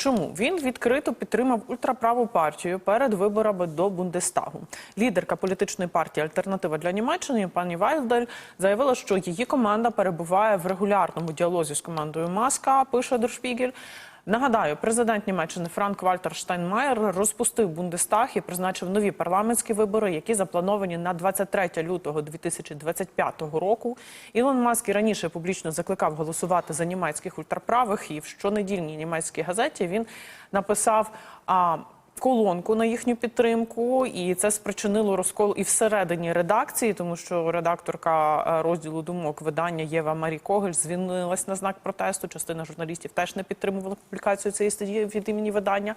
Чому він відкрито підтримав ультраправу партію перед виборами до Бундестагу? Лідерка політичної партії Альтернатива для Німеччини пані Вайлдель заявила, що її команда перебуває в регулярному діалозі з командою Маска. Пише Spiegel. Нагадаю, президент Німеччини Франк Вальтер Штайнмаєр розпустив Бундестаг і призначив нові парламентські вибори, які заплановані на 23 лютого 2025 року. Ілон Маск і раніше публічно закликав голосувати за німецьких ультраправих. І в щонедільній німецькій газеті він написав. А, колонку на їхню підтримку, і це спричинило розкол і всередині редакції, тому що редакторка е, розділу думок видання Єва Марі Когель звільнилась на знак протесту. Частина журналістів теж не підтримувала публікацію цієї статті від імені видання.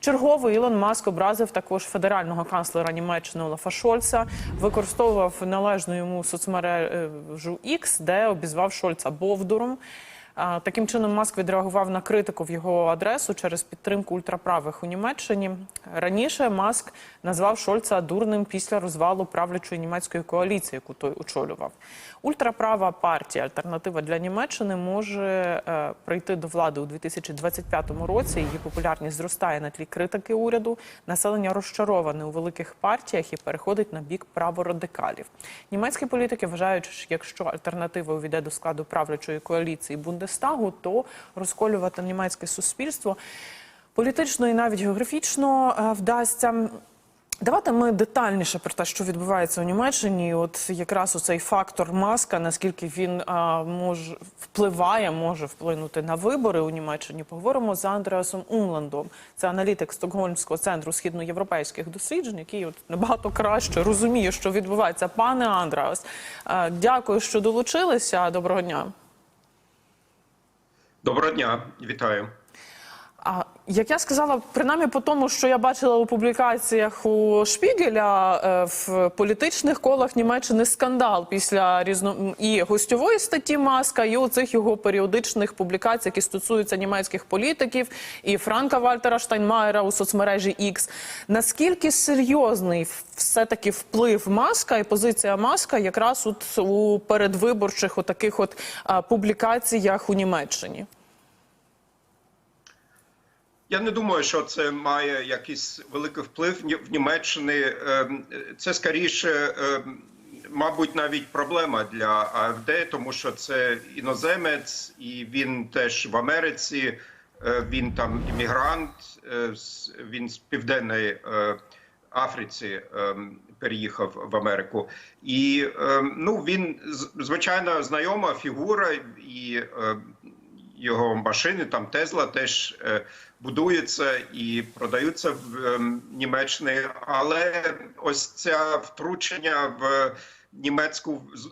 Черговий Ілон Маск образив також федерального канцлера Німеччини Олафа Шольца, використовував належну йому соцмережу X, де обізвав Шольца Бовдуром. Таким чином, Маск відреагував на критику в його адресу через підтримку ультраправих у Німеччині. Раніше Маск назвав Шольца дурним після розвалу правлячої німецької коаліції, яку той очолював. Ультраправа партія Альтернатива для Німеччини може е, прийти до влади у 2025 році. Її популярність зростає на тлі критики уряду. Населення розчароване у великих партіях і переходить на бік праворадикалів. Німецькі політики вважають, що якщо альтернатива увійде до складу правлячої коаліції Бундестагу, то розколювати німецьке суспільство політично і навіть географічно е, вдасться. Давайте ми детальніше про те, що відбувається у Німеччині. От якраз оцей фактор маска, наскільки він а, може впливає, може вплинути на вибори у Німеччині. Поговоримо з Андреасом Умландом. Це аналітик Стокгольмського центру східноєвропейських досліджень, який от набагато краще розуміє, що відбувається. Пане Андреас, а, дякую, що долучилися. Доброго дня. Доброго дня, вітаю. А як я сказала, принаймні по тому, що я бачила у публікаціях у Шпігеля е, в політичних колах Німеччини скандал після різно і гостьової статті Маска, і оцих його періодичних публікацій, які стосуються німецьких політиків, і Франка Вальтера Штайнмаєра у соцмережі X. Наскільки серйозний все таки вплив Маска і позиція Маска якраз от у передвиборчих отаких от а, публікаціях у Німеччині? Я не думаю, що це має якийсь великий вплив в Німеччині. Ем, Це скоріше, ем, мабуть, навіть проблема для АФД, тому що це іноземець, і він теж в Америці. Е, Він там іммігрант, е, він з південної е, Африці ем, переїхав в Америку. І ну він звичайно знайома фігура і. Е, його машини, там Тезла теж е, будуються і продаються в е, Німеччині. Але ось це втручення в німецьку з-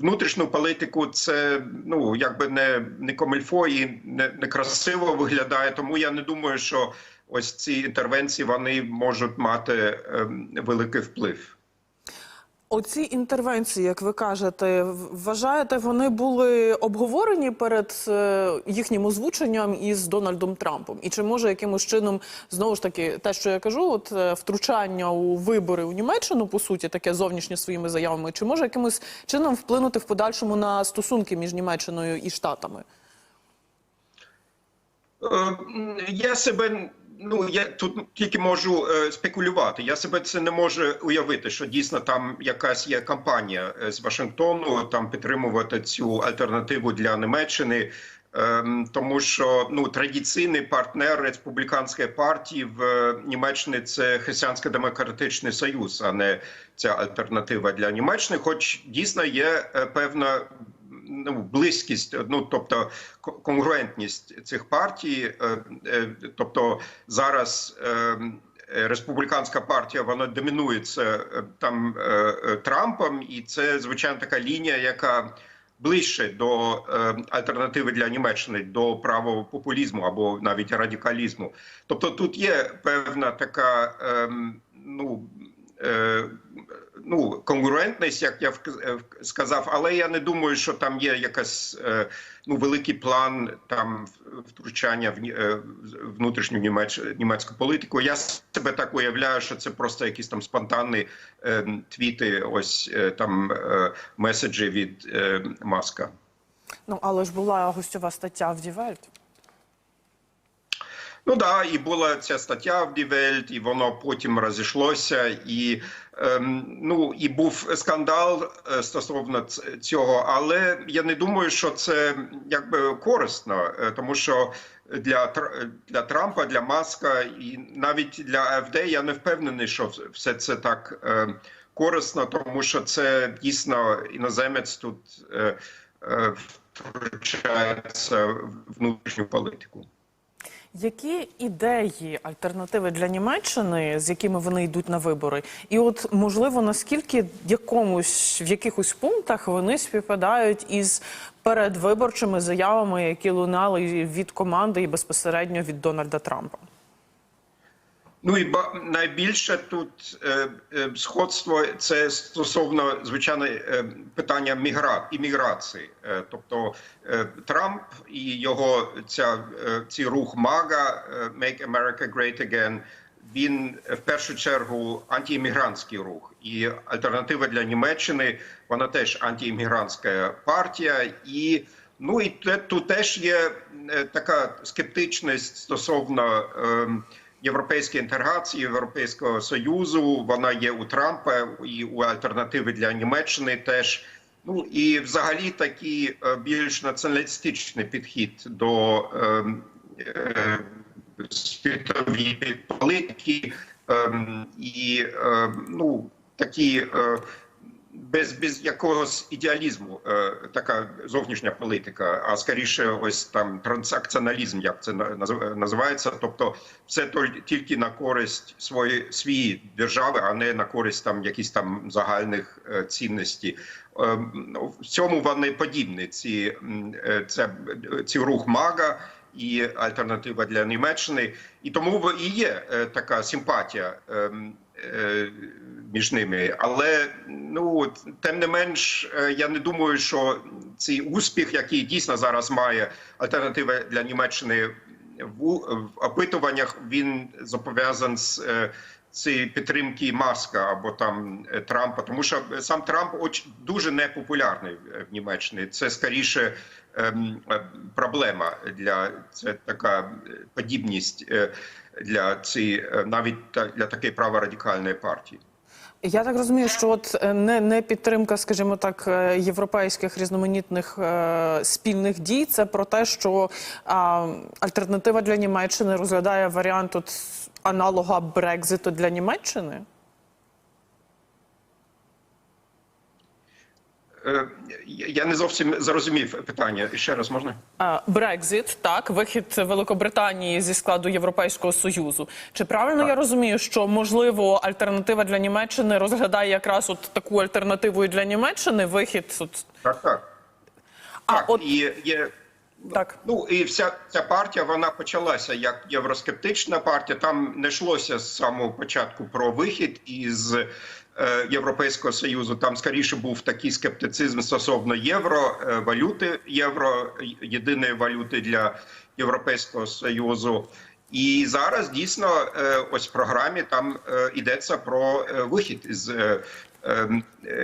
внутрішню політику, це ну якби не, не комильфо і не, не красиво виглядає. Тому я не думаю, що ось ці інтервенції вони можуть мати е, великий вплив. Оці інтервенції, як ви кажете, вважаєте, вони були обговорені перед е, їхнім озвученням із Дональдом Трампом? І чи може якимось чином знову ж таки те, що я кажу, от е, втручання у вибори у Німеччину, по суті, таке зовнішнє своїми заявами, чи може якимось чином вплинути в подальшому на стосунки між Німеччиною і Штатами? Е, Я себе ну я тут тільки можу е, спекулювати. Я себе це не можу уявити, що дійсно там якась є кампанія е, з Вашингтону там підтримувати цю альтернативу для Німеччини. Ем, Тому що ну традиційний партнер республіканської партії в е, Німеччині це Християнсько-демократичний союз, а не ця альтернатива для Німеччини. Хоч дійсно є е, певна ну, близькість, ну тобто конгруентність цих партій. Е, е, Тобто зараз е, республіканська партія вона домінується там Трампом, і це звичайно така лінія, яка ближче до альтернативи для Німеччини, до правого популізму або навіть радикалізму. Тобто тут є певна така ем, ну. Ну, конгруентність, як я е, сказав, але я не думаю, що там є якась е, ну великий план там втручання в е, внутрішню німеч- німецьку політику. Я себе так уявляю, що це просто якісь там спонтанні е, твіти, ось е, там е, меседжі від е, Маска. Ну але ж була гостьова стаття в Welt. Ну да, і була ця стаття в Welt, і воно потім розійшлося, і ем, ну і був скандал е, стосовно цього. Але я не думаю, що це якби корисно, е, тому що для для Трампа, для Маска і навіть для АФД я не впевнений, що все це так е, корисно, тому що це дійсно іноземець тут е, е, втручається в внутрішню політику. Які ідеї альтернативи для Німеччини, з якими вони йдуть на вибори, і от можливо наскільки якомусь в якихось пунктах вони співпадають із передвиборчими заявами, які лунали від команди і безпосередньо від Дональда Трампа? Ну і найбільше тут е, е, сходство це стосовно звичайно е, питання мігра імміграції. Е, тобто е, Трамп і його ця е, рух МАГА е, Make America Great Again, він е, в першу чергу антиіммігрантський рух, і альтернатива для Німеччини вона теж антиіммігрантська партія і. Ну і те- тут теж є е, така скептичність стосовно ем, європейської інтеграції, Європейського союзу. Вона є у Трампа і у альтернативи для Німеччини теж. Ну і взагалі такий е, більш націоналістичний підхід до ем, е, світової політики ем, і ем, ну такі. е, без, без якогось ідеалізму, е, така зовнішня політика, а скоріше, ось там трансакціоналізм, як це на- називається. Тобто, все тільки на користь свої свої держави, а не на користь там якісь там загальних е, цінностей. Е, в цьому вони подібні. Ці е, це ці рух МАГА і альтернатива для Німеччини, і тому і є е, така симпатія. ем, е, Між ними, але ну тим не менш, е, я не думаю, що цей успіх, який дійсно зараз має альтернатива для Німеччини в, опитуваннях, він зобов'язаний з е, цієї підтримки Маска або там е, Трампа, тому що сам Трамп дуже непопулярний в Німеччині. Це скоріше ем, проблема для це така подібність для цієї навіть для такої праворадикальної партії. Я так розумію, що от е, не, не підтримка, скажімо так, е, європейських різноманітних е, спільних дій. Це про те, що е, альтернатива для Німеччини розглядає варіант от аналога Брекзиту для Німеччини. Я не зовсім зрозумів питання. Ще раз можна? Брекзит, так, вихід Великобританії зі складу Європейського союзу. Чи правильно я розумію, що можливо альтернатива для Німеччини розглядає якраз от таку альтернативу і для Німеччини вихід? От, Так, так. а Так, от і є так. Ну і вся ця партія вона почалася як євроскептична партія. Там не йшлося з самого початку про вихід із е, Європейського союзу. Там скоріше був такий скептицизм стосовно євро, е, валюти євро, єдиної валюти для Європейського союзу. І зараз дійсно е, ось в програмі там е, йдеться про е, вихід із е, е,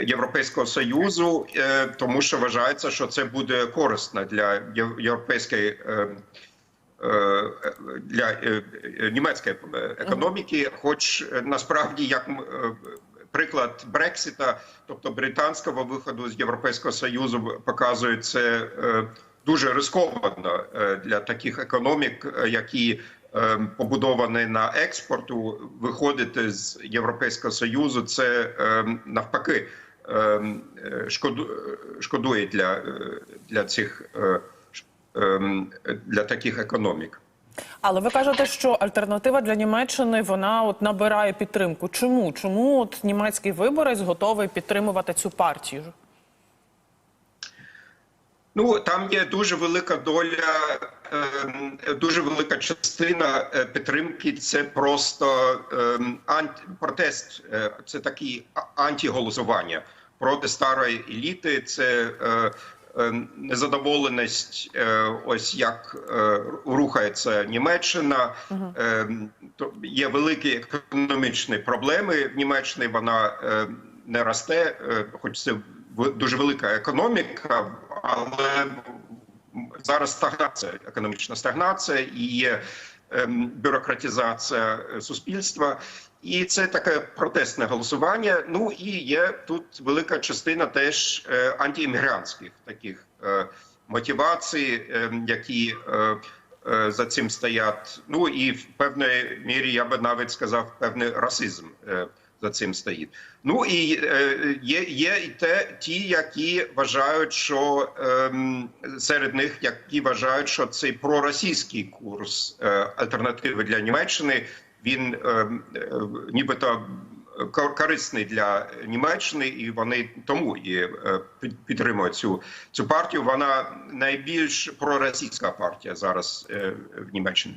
Європейського союзу, е, тому що вважається, що це буде корисно для єв- європейської. е, е, Для е, е, німецької е, економіки, хоч е, насправді як е, приклад Брексіта, тобто британського виходу з Європейського союзу, показує це е, дуже рисковано е, для таких економік, е, які побудовані на експорту, виходити з Європейського союзу, це навпаки шкоду, шкодує для, для цих для таких економік. Але ви кажете, що альтернатива для Німеччини вона от набирає підтримку. Чому? Чому от німецький виборець готовий підтримувати цю партію? Ну там є дуже велика доля, ем, дуже велика частина е, підтримки. Це просто ем, протест, е, це такі антиголосування проти старої еліти. Це е, незадоволеність, е, ось як е, рухається Німеччина. Е, є великі економічні проблеми в Німеччині. Вона е, не росте, е, хоч це дуже велика економіка, але зараз стагнація, економічна стагнація і є. Ем, бюрократизація е, суспільства. І це таке протестне голосування. Ну і є тут велика частина теж е, антиіммігрантських таких е, мотивацій, е, які за цим стоять. Ну і в певної мірі я би навіть сказав певний расизм за цим стоїть. Ну і е, є, є і те, ті, які вважають, що ем, серед них, які вважають, що цей проросійський курс е, альтернативи для Німеччини він е, е, нібито кор- корисний для Німеччини, і вони тому і підтримують цю цю партію. Вона найбільш проросійська партія зараз в Німеччині.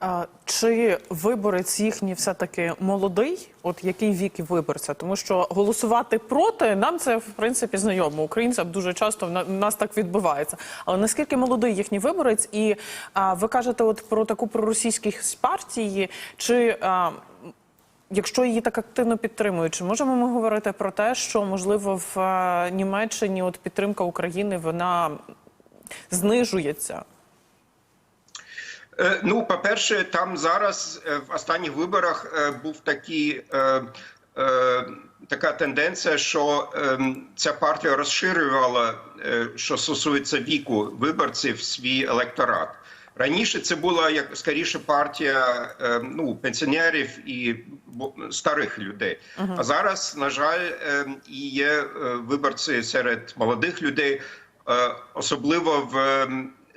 А, Чи виборець їхній все-таки молодий? От який вік виборця? Тому що голосувати проти нам це в принципі знайомо. Українцям дуже часто в нас так відбувається. Але наскільки молодий їхній виборець? І а, ви кажете, от про таку проросійськість партії, чи а, якщо її так активно підтримують, чи можемо ми говорити про те, що можливо в Німеччині от підтримка України вона знижується? Е, Ну, по-перше, там зараз е, в останніх виборах е, був такий. Така тенденція, що е, ця партія розширювала, е, що стосується віку виборців, свій електорат. Раніше це була як скоріше партія е, ну, пенсіонерів і старих людей. А зараз, на жаль, е, і є виборці серед молодих людей, особливо в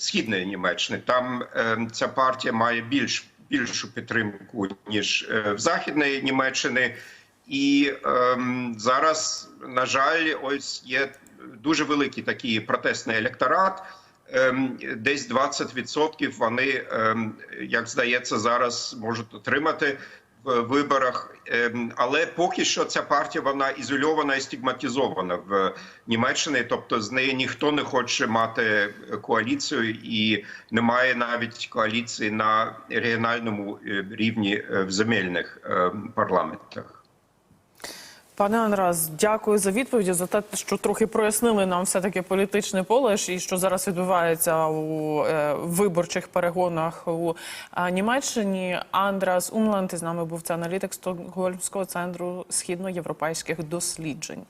східної Німеччини. Там е, ця партія має більш більшу підтримку ніж е, в західної Німеччини. І ем, зараз, на жаль, ось є дуже великий такий протестний електорат. Ем, десь 20% вони, ем, як здається, зараз можуть отримати виборах. Ем, але поки що ця партія вона ізольована і стигматизована в Німеччині. Тобто з неї ніхто не хоче мати коаліцію, і немає навіть коаліції на регіональному е, рівні е, в земельних ем, парламентах. Пане Анраз, дякую за відповіді за те, що трохи прояснили нам все таки політичне поле і що зараз відбувається у е, виборчих перегонах у е, Німеччині. Андрас Умланд із нами був це аналітик Стокгольмського центру східноєвропейських досліджень.